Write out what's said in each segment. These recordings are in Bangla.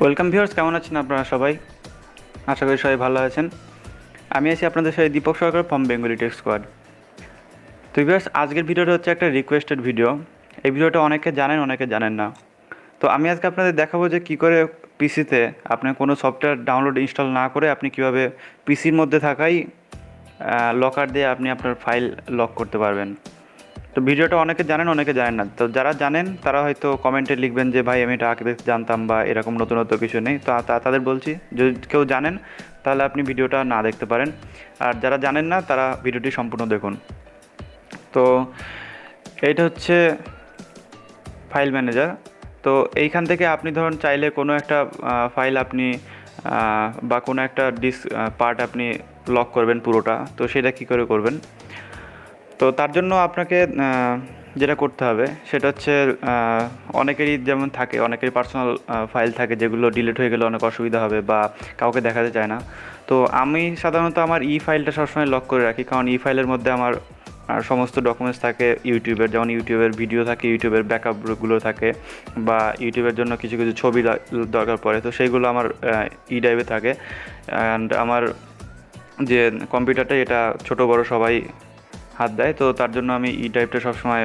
ওয়েলকাম ভিউয়ার্স কেমন আছেন আপনারা সবাই? আশা করি সবাই ভালো আছেন। আমি আছি আপনাদের সাথে Dipak Sarkar from Bengali tech squad তো ভিউয়ার্স আজকের ভিডিওটা হচ্ছে একটা রিকোয়েস্টেড ভিডিও এই ভিডিওটা অনেকে জানেন অনেকে জানেন না। তো আমি আজকে আপনাদের দেখাবো যে কী করে পিসিতে আপনি কোনো সফটওয়্যার ডাউনলোড ইনস্টল না করে আপনি কীভাবে পিসির মধ্যে থাকাই লকার দিয়ে আপনি আপনার ফাইল লক করতে পারবেন। তো ভিডিওটা অনেকে জানেন অনেকে জানেন না। তো যারা জানেন, তারা হয়তো কমেন্টে লিখবেন যে, ভাই, আমি এটা আগে জানতাম বা এরকম নতুনত্ব কিছু নেই। তো তাদের বলছি, যদি কেউ জানেন, তাহলে আপনি ভিডিওটা না দেখতে পারেন। আর যারা জানেন না, তারা ভিডিওটি সম্পূর্ণ দেখুন। তো এইটা হচ্ছে ফাইল ম্যানেজার তো এইখান থেকে আপনি ধরুন চাইলে কোনো একটা ফাইল আপনি বা কোনো একটা ডিস পার্ট আপনি লক করবেন পুরোটা। তো সেটা কী করে করবেন? তো তার জন্য আপনাকে যেটা করতে হবে সেটা হচ্ছে অনেকেরই যেমন থাকে অনেকেরই পার্সোনাল ফাইল থাকে যেগুলো ডিলিট হয়ে গেলে অনেক অসুবিধা হবে বা কাউকে দেখাতে চায় না। তো আমি সাধারণত আমার ই ফাইলটা সবসময় লক করে রাখি কারণ ই ফাইলের মধ্যে আমার আহ, সমস্ত ডকুমেন্টস থাকে ইউটিউবের যেমন ইউটিউবের ভিডিও থাকে ইউটিউবের ব্যাকআপগুলো থাকে বা ইউটিউবের জন্য কিছু কিছু ছবি দরকার পড়ে। তো সেইগুলো আমার ই ড্রাইভে থাকে। অ্যান্ড আমার যে কম্পিউটারটা এটা ছোট বড় সবাই হাত দেয়, তো তার জন্য আমি ই টাইপটা সবসময়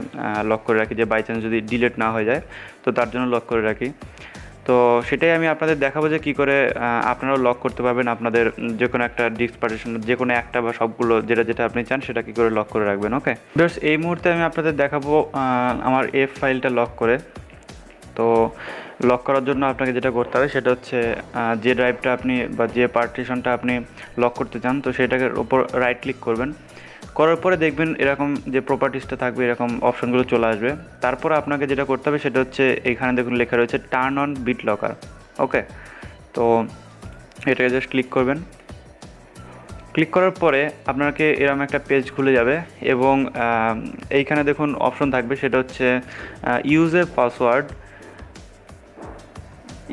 লক করে রাখি যে বাই চান্স যদি ডিলেট না হয়ে যায়, তো তার জন্য লক করে রাখি। তো সেটাই আমি আপনাদের দেখাবো যে কী করে আপনারাও লক করতে পারবেন আপনাদের যে কোনো একটা ডিস্ক পার্টিশন যে কোনো একটা বা সবগুলো যেটা যেটা আপনি চান সেটা কী করে লক করে রাখবেন ওকে বেশ এই মুহূর্তে আমি আপনাদের দেখাবো আমার এফ ফাইলটা লক করে। তো লক করার জন্য আপনাকে যেটা করতে হবে সেটা হচ্ছে যে ড্রাইভটা আপনি বা যে পার্টিশনটা আপনি লক করতে চান, তো সেটাকে ওপর রাইট ক্লিক করবেন। করার পরে দেখবেন এরকম যে প্রপার্টিসটা থাকবে, এরকম অপশনগুলো চলে আসবে। তারপর আপনাকে যেটা করতে হবে সেটা হচ্ছে এখানে দেখুন লেখা রয়েছে turn on BitLocker okay তো এটাকে জাস্ট ক্লিক করবেন। ক্লিক করার পরে আপনাকে এরকম একটা পেজ খুলে যাবে এবং এইখানে দেখুন অপশন থাকবে, সেটা হচ্ছে use a password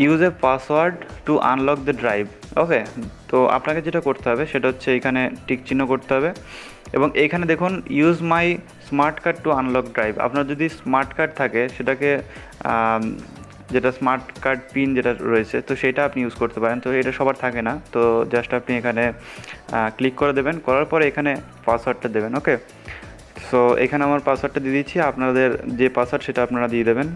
use a password to unlock the drive okay তো আপনাকে যেটা করতে হবে সেটা হচ্ছে এখানে টিক চিহ্ন করতে হবে এবং এইখানে দেখুন use my smart card to unlock drive আপনার যদি স্মার্ট কার্ড থাকে, সেটাকে যেটা স্মার্ট কার্ড পিন যেটা রয়েছে, তো সেটা আপনি ইউজ করতে পারেন। তো এটা সবার থাকে না, তো জাস্ট আপনি এখানে ক্লিক করে দেবেন। করার পরে এখানে পাসওয়ার্ডটা দেবেন ওকে সো এখানে আমার পাসওয়ার্ডটা দিয়ে দিচ্ছি। আপনাদের যে পাসওয়ার্ড সেটা আপনারা দিয়ে দেবেন।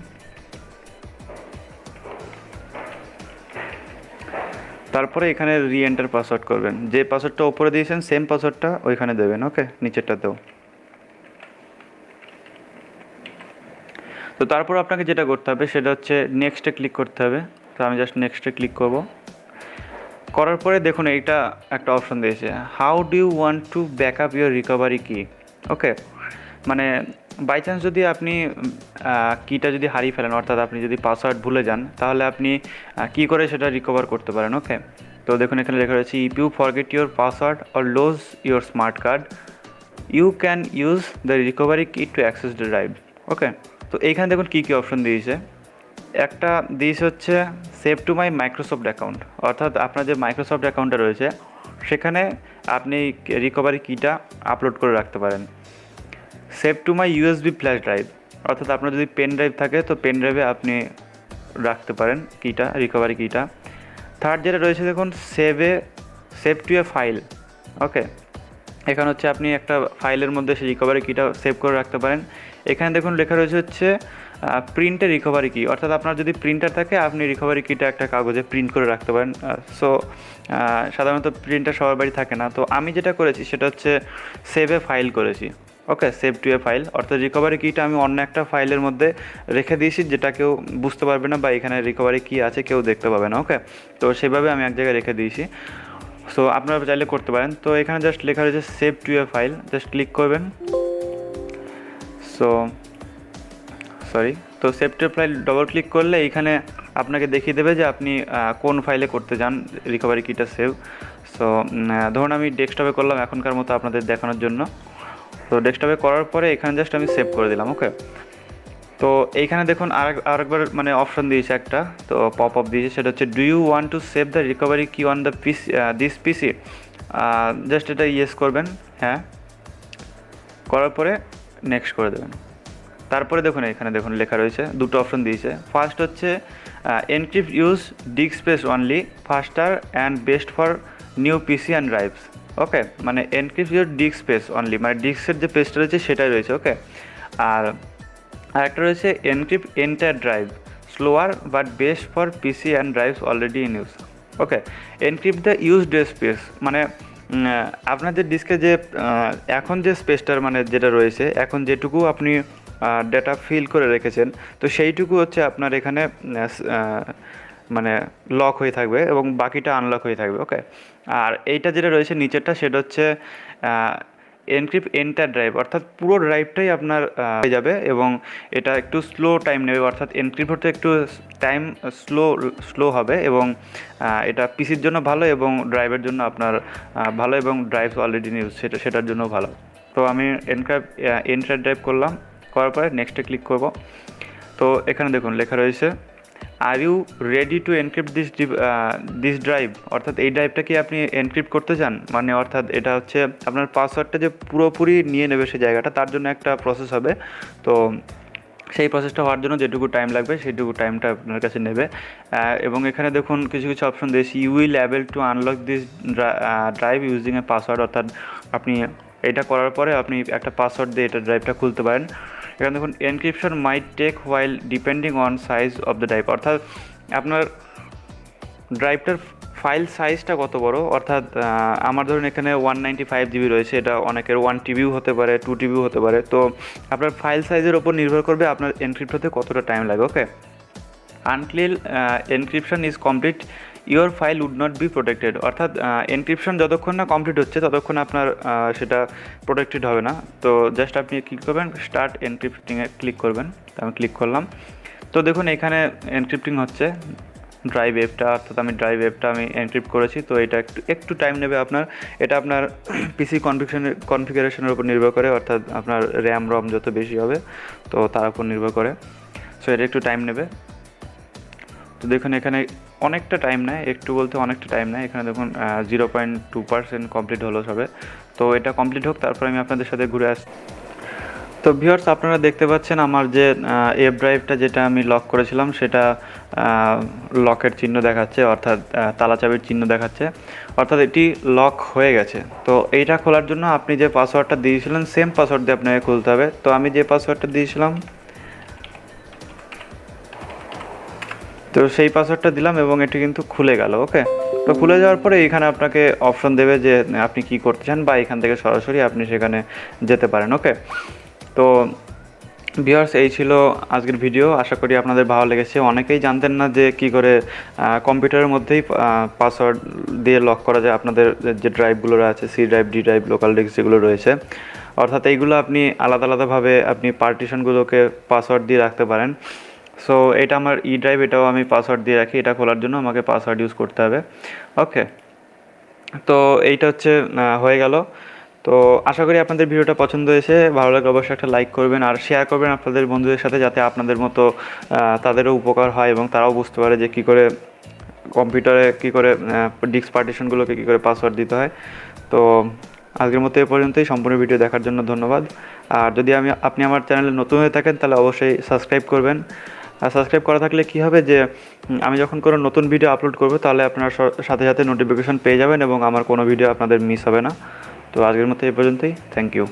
তারপরে এখানে রি এন্টার পাসওয়ার্ড করবেন। যে পাসওয়ার্ডটা ওপরে দিয়েছেন সেম পাসওয়ার্ডটা ওইখানে দেবেন ওকে নিচেরটাতেও। তো তারপর আপনাকে যেটা করতে হবে, সেটা হচ্ছে নেক্সটে ক্লিক করতে হবে। তো আমি জাস্ট নেক্সটে ক্লিক করব। করার পরে দেখুন, এইটা একটা অপশন দিয়েছে। How do you want to back up your recovery key okay মানে বাই চান্স যদি আপনি কিটা যদি হারিয়ে ফেলেন, অর্থাৎ আপনি যদি পাসওয়ার্ড ভুলে যান, তাহলে আপনি কী করে সেটা রিকভার করতে পারেন? ওকে তো দেখুন, এখানে লেখা রয়েছে if you forget your password or lose your smart card you can use the recovery key to access the drive okay তো এইখানে দেখুন, কী কী অপশন দিয়েছে? একটা দিয়েছে হচ্ছে save to my Microsoft account অর্থাৎ আপনার যে মাইক্রোসফট অ্যাকাউন্টটা রয়েছে, সেখানে আপনি রিকভারি কিটা আপলোড করে রাখতে পারেন। Save to my USB flash drive. অর্থাৎ আপনার যদি পেন ড্রাইভ থাকে, তো পেন ড্রাইভে আপনি রাখতে পারেন কিটা রিকভারি কিটা। থার্ড যেটা রয়েছে, দেখুন সেভে save to a file okay এখানে হচ্ছে আপনি একটা ফাইলের মধ্যে সেই রিকভারি কিটা সেভ করে রাখতে পারেন। এখানে দেখুন, লেখা রয়েছে হচ্ছে প্রিন্টে রিকভারি কি অর্থাৎ আপনার যদি প্রিন্টার থাকে, আপনি রিকভারি কিটা একটা কাগজে প্রিন্ট করে রাখতে পারেন। সো সাধারণত প্রিন্টার সবার বাড়ি থাকে না। তো আমি যেটা করেছি, সেটা হচ্ছে সেভে ফাইল করেছি। Okay save to a file অর্থাৎ রিকভারি কিটা আমি অন্য একটা ফাইলের মধ্যে রেখে দিয়েছি, যেটা কেউ বুঝতে পারবে না বা এখানে রিকভারি কি আছে, কেউ দেখতে পাবে না ওকে তো সেভাবে আমি এক জায়গায় রেখে দিয়েছি। সো আপনারা চাইলে করতে পারেন। তো এখানে জাস্ট লেখা রয়েছে save to a file just click করবেন। সো সরি তো save to file double click করলে এইখানে আপনাকে দেখিয়ে দেবে যে আপনি কোন ফাইলে করতে চান রিকভারি কিটা সেভ সো ধরুন আমি ডেস্কটপে করলাম এখনকার মতো আপনাদের দেখানোর জন্য। তো ডেস্কটপে করার পরে এখানে জাস্ট আমি সেভ করে দিলাম ওকে তো এইখানে দেখুন আর আরেকবার মানে অপশন দিয়েছে একটা, তো পপ আপ দিয়েছে, সেটা হচ্ছে do you want to save the recovery key on the PC this PC just এটা ইয়েস করবেন হ্যাঁ? করার পরে নেক্সট করে দেবেন। তারপরে দেখুন, এখানে দেখুন লেখা রয়েছে, দুটো অপশন দিয়েছে। ফার্স্ট হচ্ছে encrypt use disk space only faster and best for new PC and drives okay মানে encrypt your disk space only মানে ডিস্কের যে পেজটা রয়েছে সেটাই রয়েছে ওকে আর আরেকটা রয়েছে encrypt entire drive slower but best for PC and drives already in use okay encrypt the use day space মানে আপনাদের ডিস্কে যে এখন যে স্পেসটার মানে যেটা রয়েছে, এখন যেটুকু আপনি ডেটা ফিল করে রেখেছেন, তো সেইটুকু হচ্ছে আপনার এখানে মানে লক হয়ে থাকবে এবং বাকিটা আনলক হয়ে থাকবে ওকে আর এইটা যেটা রয়েছে নিচেরটা, সেটা হচ্ছে এনক্রিপ্ট এন্টার ড্রাইভ অর্থাৎ পুরো ড্রাইভটাই আপনার হয়ে যাবে এবং এটা একটু স্লো টাইম নেবে, অর্থাৎ এনক্রিপ হতে একটু টাইম স্লো স্লো হবে এবং এটা পিসির জন্য ভালো এবং ড্রাইভের জন্য আপনার ভালো এবং ড্রাইভ অলরেডি নিউজ সেটা, সেটার জন্য ভালো। তো আমি এনক্রাইভ এন্টার ড্রাইভ করলাম, করার পরে নেক্সটে ক্লিক করব। তো এখানে দেখুন, লেখা রয়েছে are you ready to encrypt this this drive অর্থাৎ এই ড্রাইভটা কি আপনি এনক্রিপ্ট করতে চান? মানে অর্থাৎ এটা হচ্ছে আপনার পাসওয়ার্ডটা যে পুরোপুরি নিয়ে নেবে সেই জায়গাটা, তার জন্য একটা প্রসেস হবে। তো সেই প্রসেসটা হওয়ার জন্য যেটুকু টাইম লাগবে, সেইটুকু টাইমটা আপনার কাছে নেবে। এবং এখানে দেখুন কিছু কিছু অপশন দিয়েছি you will able to unlock this drive using a password অর্থাৎ আপনি এটা করার পরে আপনি একটা পাসওয়ার্ড দিয়ে এটা ড্রাইভটা খুলতে পারেন। এখানে দেখুন encryption might take while depending on size of the drive অর্থাৎ আপনার ড্রাইভটার ফাইল সাইজটা কত বড়? অর্থাৎ আমার ধরুন এখানে ওয়ান নাইনটি ফাইভ জিবি রয়েছে, এটা অনেকের ওয়ান টিবিও হতে পারে টু টিবিও হতে পারে। তো আপনার ফাইল সাইজের ওপর নির্ভর করবে আপনার এনক্রিপ্ট হতে কতটা টাইম লাগে okay until encryption is complete your file would not be protected অর্থাৎ এনক্রিপশন যতক্ষণ না কমপ্লিট হচ্ছে, ততক্ষণ আপনার সেটা প্রোটেক্টেড হবে না। তো জাস্ট আপনি কী করবেন স্টার্ট এনক্রিপ্টিংয়ে ক্লিক করবেন। আমি ক্লিক করলাম। তো দেখুন, এখানে এনক্রিপ্টিং হচ্ছে। ড্রাইভ অ্যাপটা অর্থাৎ আমি ড্রাইভ অ্যাপটা আমি এনক্রিপ্ট করেছি। তো এটা একটু একটু টাইম নেবে আপনার। এটা আপনার পিসি কনফিগারেশনের কনফিগারেশনের উপর নির্ভর করে। অর্থাৎ আপনার র্যাম রম যত বেশি হবে, তো তার উপর নির্ভর করে। সো এটা একটু টাইম নেবে। তো দেখুন, এখানে অনেকটা টাইম নেয় একটু বলতে অনেকটা টাইম নেয়। এখানে দেখুন zero point two percent complete হলো সবে। তো এটা কমপ্লিট হোক তারপর আমি আপনাদের সাথে ঘুরে আস তো ভিউয়ার্স আপনারা দেখতে পাচ্ছেন আমার যে এফ ড্রাইভটা যেটা আমি লক করেছিলাম সেটা লকের চিহ্ন দেখাচ্ছে অর্থাৎ আহ, তালা চাবির চিহ্ন দেখাচ্ছে। অর্থাৎ এটি লক হয়ে গেছে। তো এইটা খোলার জন্য আপনি যে পাসওয়ার্ডটা দিয়েছিলেন সেম পাসওয়ার্ড দিয়ে আপনাকে খুলতে হবে। তো আমি যে পাসওয়ার্ডটা দিয়েছিলাম তো সেই পাসওয়ার্ডটা দিলাম এবং এটি কিন্তু খুলে গেল ওকে তো খুলে যাওয়ার পরে এখানে আপনাকে অপশন দেবে যে, আপনি কি করতে চান বা এখান থেকে সরাসরি আপনি সেখানে যেতে পারেন ওকে তো ভিউয়ার্স এই ছিল আজকের ভিডিও আশা করি আপনাদের ভালো লেগেছে। অনেকেই জানতেন না যে কি করে কম্পিউটারের মধ্যেই পাসওয়ার্ড দিয়ে লক করা যায়। আপনাদের যে ড্রাইভগুলো আছে C drive D drive local disk যেগুলো রয়েছে, অর্থাৎ এইগুলো আপনি আলাদা আলাদাভাবে আপনি পার্টিশনগুলোকে পাসওয়ার্ড দিয়ে রাখতে পারেন। সো এটা আমার ই ড্রাইভ এটাও আমি পাসওয়ার্ড দিয়ে রাখি, এটা খোলার জন্য আমাকে পাসওয়ার্ড ইউজ করতে হবে। ওকে তো এইটা হচ্ছে হয়ে গেল। তো আশা করি আপনাদের ভিডিওটা পছন্দ হয়েছে। ভালো লাগলে অবশ্যই একটা লাইক করবেন আর শেয়ার করবেন আপনাদের বন্ধুদের সাথে যাতে আপনাদের মতো তাদেরও উপকার হয় এবং তারাও বুঝতে পারে যে কী করে কম্পিউটারে কী করে ডিস্ক পার্টিশনগুলোকে কী করে পাসওয়ার্ড দিতে হয়। তো আজকের মতো এ পর্যন্তই। সম্পূর্ণ ভিডিও দেখার জন্য ধন্যবাদ। আর যদি আমি, আপনি আমার চ্যানেলে নতুন হয়ে থাকেন, তাহলে অবশ্যই সাবস্ক্রাইব করবেন। আর সাবস্ক্রাইব করা থাকলে কী হবে যে আমি যখন কোনো নতুন ভিডিও আপলোড করব, তাহলে আপনার সাথে সাথে নোটিফিকেশন পেয়ে যাবেন এবং আমার কোনো ভিডিও আপনাদের মিস হবে না। তো আজকের মতো এই পর্যন্তই। Thank you